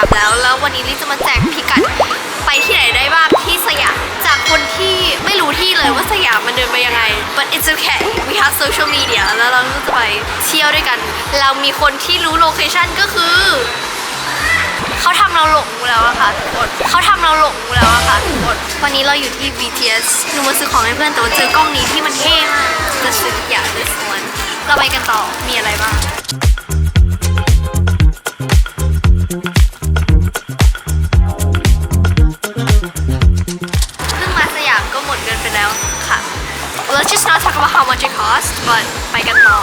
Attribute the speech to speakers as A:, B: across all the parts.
A: ามแล้ว แล้ววันนี้ลิจะมาแจกพิกัดไปที่ไหนได้บ้างที่สยามจากคนที่ไม่รู้ที่เลยว่าสยามมันเดินไปยังไง but it's okay we have social media แล้วเราก็จะไปเที่ยวด้วยกัน เรามีคนที่รู้โลเคชั่นก็คือเขาทำเราหลงแล้วอะค่ะทุกคนเขาทำเราหลงแล้วอะค่ะทุกคนวันนี้เราอยู่ที่ BTS หนูมาซื้อของให้เพื่อนแต่ว่าเจอกล้องนี้ที่มันเท่มากจะซื้ออยาก this one เราไปกันต่อมีอะไรบ้าง how much it cost but ไปกันต่อ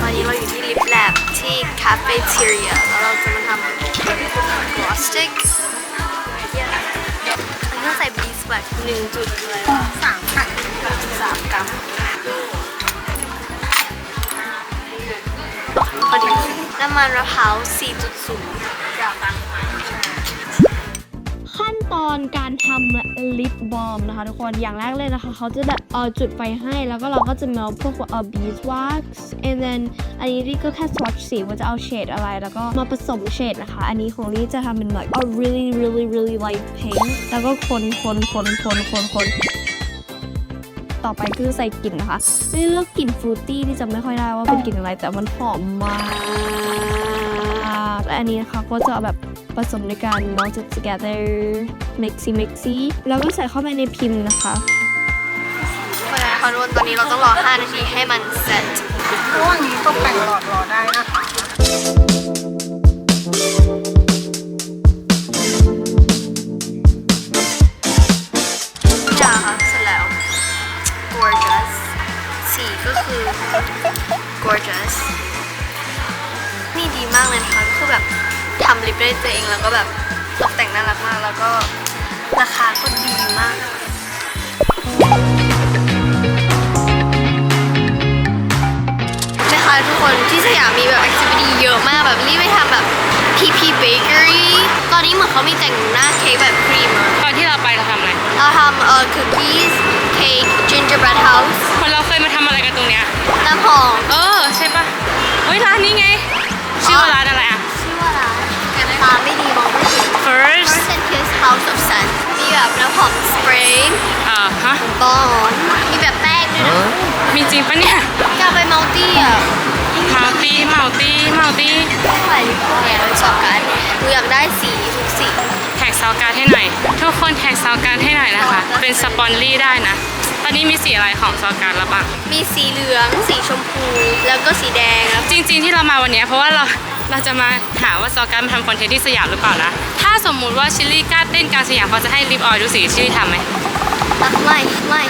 A: ตอนนี้เราอยู่ที่ลิฟแลบที่คาเฟ่เทเรียแล้วเราจะมาทำกลอสติกอันนี้ต้องใส่บีสแบบหนึ่งจุดเลยสามกรัมสามกรัมพอดีน้ำมันมะพร้าว4.0
B: อนการทำลิปบอมนะคะ ทุกคนอย่างแรกเลยนะคะ เขาจะแบบเออจุดไฟให้แล้วก็เราก็จะเมลพวกเออ beeswax and then อันนี้ลี่ก็แค่ swatch สีว่าจะเอาเฉดอะไร แล้วก็มาผสมเฉดนะคะ อันนี้ของลี่จะทำเป็น like a really really really light pink แล้วก็คนคนคนคนคนคนต่อไปคือใส่กลิ่นนะคะลี่เลือกกลิ่นฟรุตตี้ที่จำไม่ค่อยได้ว่าเป็นกลิ่นอะไรแต่มันหอมมากและอันนี้นะคะก็จะแบบ ผสมในการ melt it together mixy mixy แล้วก็ใส่เข้าไปในพิมพ์นะคะ
A: เพราะฉะนั้นคอนวนตอนนี้เราต้องรอ 5 นาทีให้มันเสร็จ
C: ระหว่างนี้ตกแต่งหลอดรอได้นะคะ
A: จ้าค่ะเสร็จแล้ว gorgeous สีก็คือ gorgeous นี่ดีมากเลยนะคะคือแบบ ทำลิปได้ตัวเองแล้วก็แบบตกแต่งน่ารักมาก แล้วก็ราคาก็ดีมากนะคะทุกคนที่สยามมีแบบ activity เยอะมากแบบรีบไปทำแบบ PP Bakery ตอนนี้เหมือนเขามีแต่งหน้าเค้กแบบครีมอะ
D: ตอนที่เราไปเราทำอะไร
A: เราทำเอ่อ cookies cake gingerbread house
D: คนเราเคยมาทำอะไรกันตรงเนี้ย
A: น้ำหอม
D: เออ ใช่ปะเฮ้ยร้านนี้ไง ชื่อว่าร้านอะไรอะ
A: ชื่อว่าร้าน ตาไม่ดีมองไม่เห็น
D: First
A: First and Kiss House of Sun มีแบบน้ำหอมสเปรย์
D: เอ่อฮะ
A: บอนมีแบบแป้งด้วยนะ
D: มีจริงปะเนี่ย
A: อยากไปมัลตี้อะ
D: เมาตี้เมาตี้เมาตี้
A: ไปเนี่ยเราชอบกันหนูอยากได้สีทุกสี
D: แท็กซาวการ์ดให้หน่อย ทุกคนแท็กซาวการ์ดให้หน่อยนะคะ เป็นสปอนลี่ได้นะ ตอนนี้มีสีอะไรของซาวการ์ดแล้วบ้าง
A: มีสีเหลือง สีชมพู แล้วก็สีแดงแล้ว
D: จริง ๆ ที่เรามาวันเนี้ยเพราะว่าเรา เราจะมาหาว่าซาวการ์ดมาทำคอนเทนต์ที่สยามหรือเปล่านะ ถ้าสมมุติว่าชิลลี่กล้าเต้นกลารสยามเขาจะให้ลิปออยล์ดูสีชิลลี่ทำไหม
A: อะไม่ไม่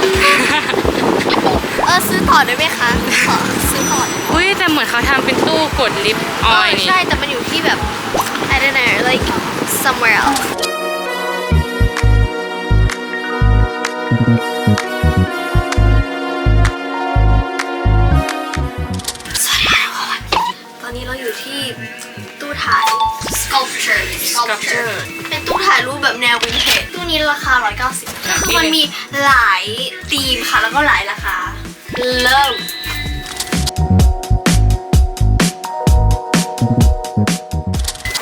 A: เออซื้อต่อได้ไหมคะขอซื้อต่อได้ไหม
D: อุ้ยแต่เหมือนเขาทำเป็นตู้กดลิปอ
A: เอ
D: อ
A: อย
D: ล์นี่
A: ใช่แต่มันอยู่ที่แบบ I don't know like somewhere else ตู้ถ่าย sculpture sculpture เป็นตู้ถ่ายรูปแบบแนววินเทจตู้นี้ราคา 190ก็คือมันมีหลายธีมค่ะ แล้วก็หลายราคา เริ่ม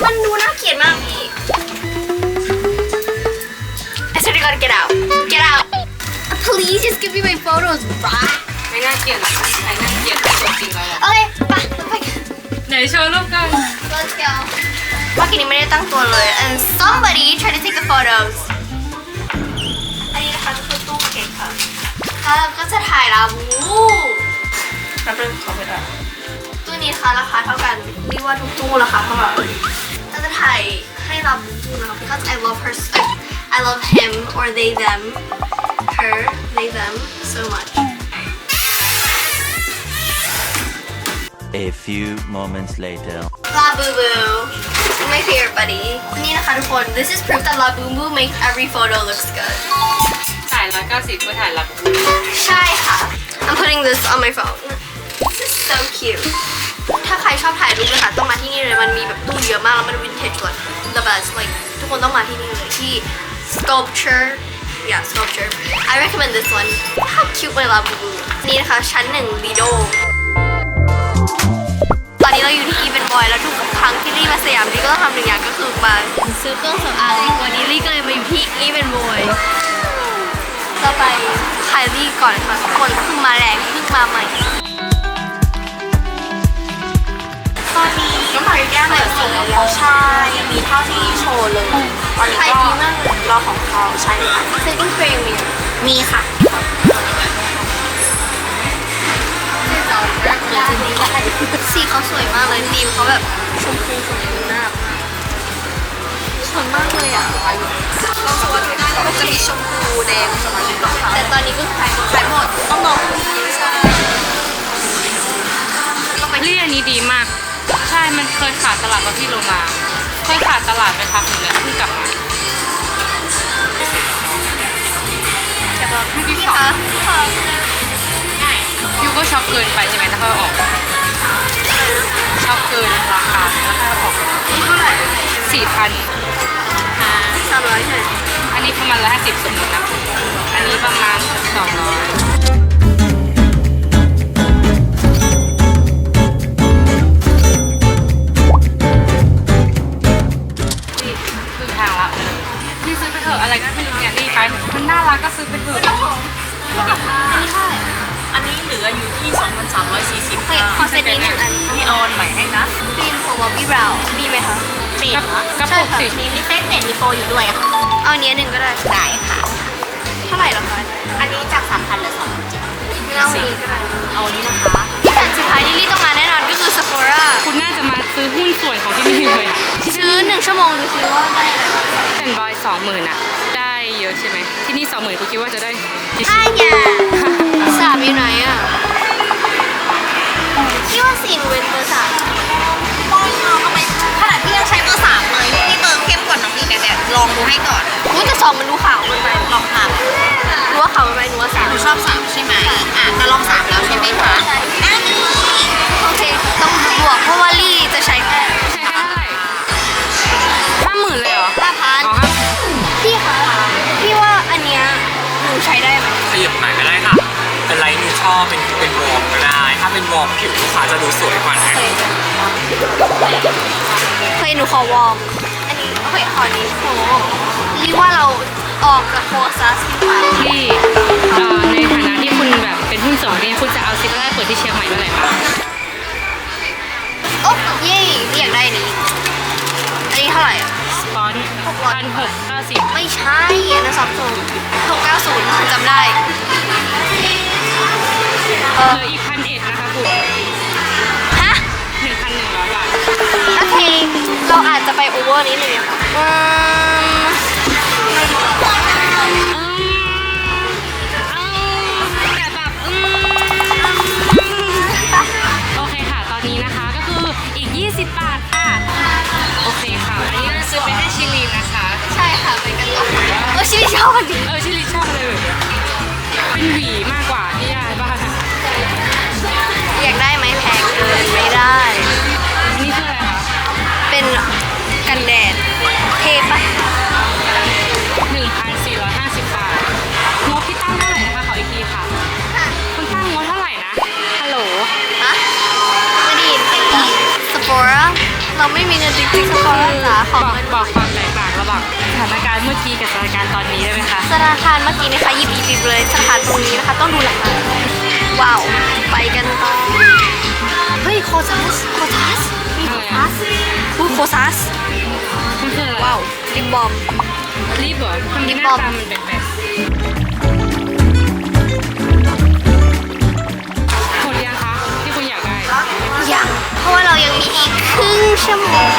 A: มันดูน่าเกลียดมากพี่ I swear to God get out get out please just give me my photos right
D: ไม่น่าเกลียดหรอกไม่น่าเกลียดตัวจริงเราหรอก
A: โอเคไปเราไปกัน
D: ไหนโชว์รูปกัน
A: Let's go เมื่อกี้นี้ไม่ได้ตั้งตัวเลย and somebody try to take the photos อันนี้นะคะก็คือตู้เค้กค่ะแล้วเราก็จะถ่ายลาบู
D: แป๊บนึงขอไปก่อน
A: ตู้นี้ค่ะราคาเท่ากันเรียกว่าทุกตู้ราคาเท่ากันเราจะถ่ายให้ลาบูนะคะ because I love her I love him or they them her they them so much
E: A few moments later.
A: La Boo Boo my favorite buddy นี่นะคะทุกคน this is proof that La Boo Boo makes every photo looks good
D: ถ่ายร้อยเก้าสิบเพื่อถ่ายรับ
A: ใช่ค่ะ I'm putting this on my phone this is so cute ถ้าใครชอบถ่ายรูปนะคะต้องมาที่นี่เลย มันมีแบบตู้เยอะมาก แล้วมันวินเทจเลย the best like ทุกคนต้องมาที่นี่เลยที่ sculpture yeah sculpture I recommend this one how cute my Labubu นี่นะคะ ชั้นหนึ่ง Lido ตอนนี้เราอยู่ที่ Even Boy แล้วทุกครั้งที่ลี่มาสยามลี่ก็ต้องทำหนึ่งอย่างก็คือมาซื้อเครื่องสำอางวันนี้ลี่ก็เลยมาอยู่ที่ Even Boy เราไปไคลี่ก่อนค่ะทุกคนเพิ่งมาแรงเพิ่งมาใหม่ตอนนี้น้ำหนักแก้มเหลือสี่แล้วใช่มีเท่าที่โชว์เลยตอนนี้ก็ดีมากเลยรอของเขาใช่ค่ะเซตติ้งเฟรมมีมีค่ะ สีเขาสวยมากเลยธีมเขาแบบชมพูชมพูน่ารักมากสวยมากเลยอะมันจะมีชมพูแดงสมาชิกของเขาแต่ตอนนี้ก็ขายหมดขายหมดต้องรอพรุ่งนี้ใช่ต้องไป
D: ลี่อันนี้ดีมาก ใช่ มันเคยขาดตลาดตอนที่โลมาเคยขาดตลาดไปพักหนึงแล้วเพิ่งกลับมาแต่พอที่ที่สอง ยูก็ช็อกเกินไปใช่ไหมถ้าเขาเอาออกช็อกเกินราคาแล้วถ้าเอาออก
A: นี่เท่าไหร่
D: สี่พัน
A: สามร้อยใช่ไหม
D: อันนี้ประมาณร้อยห้าสิบสมมตินะอันนี้ประมาณสองร้อยนี่คือทางละนี่ซื้อไปเถอะอะไรก็ไม่รู้เนี่ยนี่ไปมันน่ารักก็ซื้อไปเถอะ
F: อันนี้เห ลืออยู่ที่ 2,340
A: เฮ้ยขอเซตนี้หนึ่งอัน
F: พี่ออนใหม่ให้นะ
A: ครีมของบอบบี้บราวน์มีไหมคะ
F: ติด
D: กระปุกสิ
F: มีลิเฟสเน็ตมีโปรอยู่ด้วยค่ะ
A: เอาอันนี้หนึ่งก็ได้
F: ได้ค่ะ
A: เท่าไหร่เหรอคะ
F: อันนี้จาก 3,000เหลือ2,700
A: ไม่เอาอันนี้ก็ได้
F: เอาอันนี้นะคะ
A: ที่อันสุดท้ายที่ลี่ต้องมาแน่นอนก็คือ Sephora
D: คุณน่าจะมาซื้อหุ้นส่วนของที่นี่เลยอะ
A: ซื้อหนึ่งชั่วโมงดูซิว่าได้อะไรบ้าง
D: เป็นบอยสองหมื่นอะได้เยอะใช่ไหมที่นี่สองหมื่นกูคิดว่าจะได้กี่
A: อะ
D: ชิ้น
A: อย่าสามอยู่ไหนอะคิดว่าสี่หนูเป็นเบอร์สาม
F: ป้อนเอาเข้าไปขนาดที่ยังใช้เบอร์3เลยนี่เบอร์เข้มกว่าน้องอีกแต่แต่ลองดูให้ก่อน
A: อุ้ยแต่สองมันดูขาวเกินไป
F: ลองค่ะ
A: หนูว่าขาวเกินไปหนูว่าสาม
F: หนูชอบ3ใช่ไหมอะแต่ลอง3แล้วใช่ไหมคะอันนี้
A: โอเคต้องบวกเพราะว่า
D: เป็
G: นเป็นวอร์มก็ได้ ถ้าเป็นวอร์มผิวลูกค้าจะดูสวยกว่านะ
A: เคยเคยหนูขอวอร์มอันนี้โอเคขอนี้โหรีว่าเราออกกับโคซัสดีกว่า
D: ที่เอ่อในฐานะที่คุณแบบเป็นหุ้นส่วนเนี่ยคุณจะเอาซิปแรกเปิดที่เชียงใหม่เมื่อไหร่คะ
A: โอ้เย่นี่อยากได้อันนี้ อันนี้เท่าไหร่อะ
D: สปอนพันหกเก้าสิบ
A: ไม่ใช่อันนั้นซัมซุงหกเก้าศูนย์จำได้ เออ
D: อีกพันเอ็ดนะคะคุณ
A: ฮะ
D: หนึ่งพันหนึ่งร้อยบาท
A: โอเค เราอาจจะไปโอเวอร์นิดนึงอะค่ะอืม
D: แต่แบบอืมโอเคค่ะ ตอนนี้นะคะก็คืออีก 20 บาทค่ะ โอเคค่ะ อันนี้เราซื้อไปให้ชิลีนะคะ
A: ใช่ค่ะไปกันต่อเออชื่อชอบมันดี
D: เออชิลีชอบเลยเป็นหวีมากกว่าที่ยา
A: แพงเกินไม่ได้
D: อันนี้คืออะไรคะ
A: เป็นกันแดด เทปะ
D: 1,450บาท งบที่ตั้งเท่าไหร่นะคะ ขออีกทีค่ะ คุณตั้งงบเท่าไหร่นะ ฮัลโหล
A: ฮะไม่ได้ยินสปอร่าเราไม่มีเงินจริงๆสปอร่าจ๋าข
D: บ
A: อ
D: อก
A: เงิน
D: บอกความแตกต่างระหว่างสถานการณ์เมื่อกี้กับสถานการณ์ตอนนี้ได้ไหมคะ
A: สถานการณ์เมื่อกี้นะคะหยิบหยิบหยิบเลยสถานตรงนี้นะคะ ต้องดูหลังมาว้าว ไปกันต่อ เฮ้ยโคซัสโคซัสมีโคซัสพูดโคซัส
D: มันคืออะไร
A: ว้าวลิปบอม
D: รีบเหรอทำไมหน้าตามันแปลกๆหมดยังคะที่คุณอยากได้
A: ยังเพราะว่าเรายังมีอีกครึ่งชั่วโมง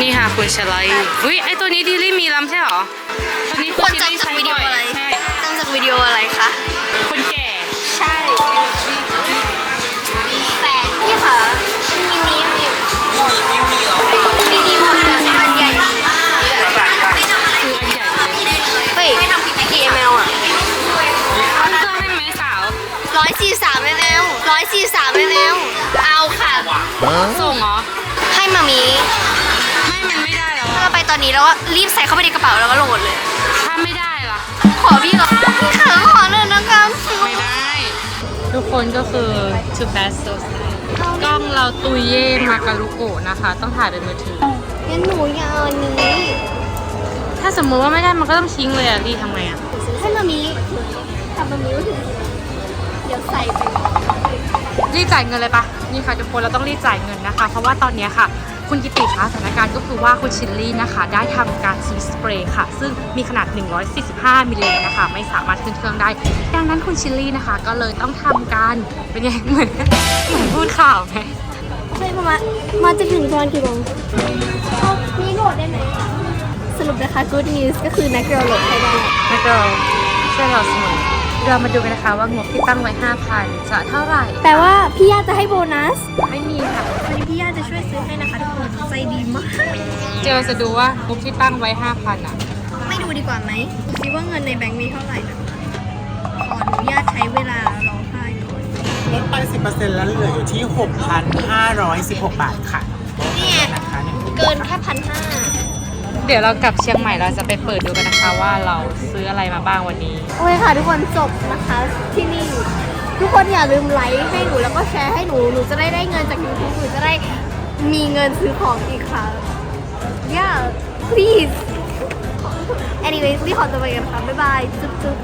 D: นี่ค่ะคุณชลัยอุ้ยไอตัวนี้ดีลี่มีลำใช่เหรอตัวนี้
A: คนจำจากวิดีโออะไร
D: ใช่
A: จำจากวิดีโออะไรคะ
D: คน
A: คะมินิมิมินิหมดเลยอันใหญ่
D: คืออันใหญ่เลย
A: เฮ้ย KML อะ
D: มันเครื่องให้ไหมสาว
A: ร้อยสี่สาม ml ร้อยสี่สาม ml เอาค่ะ
D: ส่งเหรอ
A: ให้มามี
D: ไม่มันไม่ได้แล้ว
A: ถ้าเราไปตอนนี้แล้วก็รีบใส่เข้าไปในกระเป๋าแล้วก็โหลดเลย
D: ถ้าไม่ได้ล่ะ
A: โค
H: ขอพี่เหรอพี่ขาขอหน่อยนะครับ
D: ไม่ได้ ทุกคนก็คือ to best so กล้องเราตุยเย่มากาลุโกะนะคะ ต้องถ่ายเป็นมือถือ
H: งั้นหนูอยากเอาอันนี้
D: ถ้าสมมติว่าไม่ได้มันก็ต้องทิ้งเลยอะรีทำไงอะ
H: ให้มามีทำมามีก็ถึงเดี๋ยวใส่ไป
D: รีบจ่ายเงินเลยปะนี่ค่ะทุกคนเราต้องรีบจ่ายเงินนะคะ เพราะว่าตอนเนี้ยค่ะ คุณกิติคะสถานการณ์ก็คือว่าคุณชิลลี่นะคะ ได้ทำการซื้อสเปรย์ค่ะ ซึ่งมีขนาด 145มิลลิลิตรนะคะ ไม่สามารถขึ้นเครื่องได้ ดังนั้นคุณชิลลี่นะคะ ก็เลยต้องทำการเป็นยังไงเหมือนเหมือนพูดข่าวไหม
A: ใช่ประมาณมาจะถึงตอนกี่โมงเอานี่โหลดได้ไหมสรุปนะคะ good news ก็คือนักเรียนโหลดให้ได้
D: แล้วก็ช่วยเราเสมอ เรามาดูกันนะคะว่างบที่ตั้งไว้ 5,000 จะเท่าไหร่
A: แต่ว่าพี่ย่าจะให้โบนัส
D: ไม่มีค่ะ
A: วันนี้พี่ย่าจะช่วยซื้อให้นะคะทุกคนใจดีมาก
D: เจลจะดูว่างบที่ตั้งไว้ 5,000อะ
A: ไม่ดูดีกว่าไหมดูซิว่าเงินในแบงค์มีเท่าไหร่นะคะขออนุญาตใช้เวลาร้องไห้ก่อน
I: ลดไป 10%แล้วเหลืออยู่ที่ 6,516 บาทค่ะ
A: นี่ไง
I: นะคะเนี่ย
A: เกินแค่พันห้า
D: เดี๋ยวเรากลับเชียงใหม่เราจะไปเปิดดูกันนะคะว่าเราซื้ออะไรมาบ้างวันนี้
A: โอเคค่ะทุกคนจบนะคะ ที่นี่ ทุกคนอย่าลืมไลค์ให้หนูแล้วก็แชร์ให้หนู หนูจะได้ได้เงินจาก YouTube หนูจะได้มีเงินซื้อของอีกค่ะ yeah please anyways รีบขอตัวไปกันค่ะบ๊ายบายจุ๊บจุ๊บ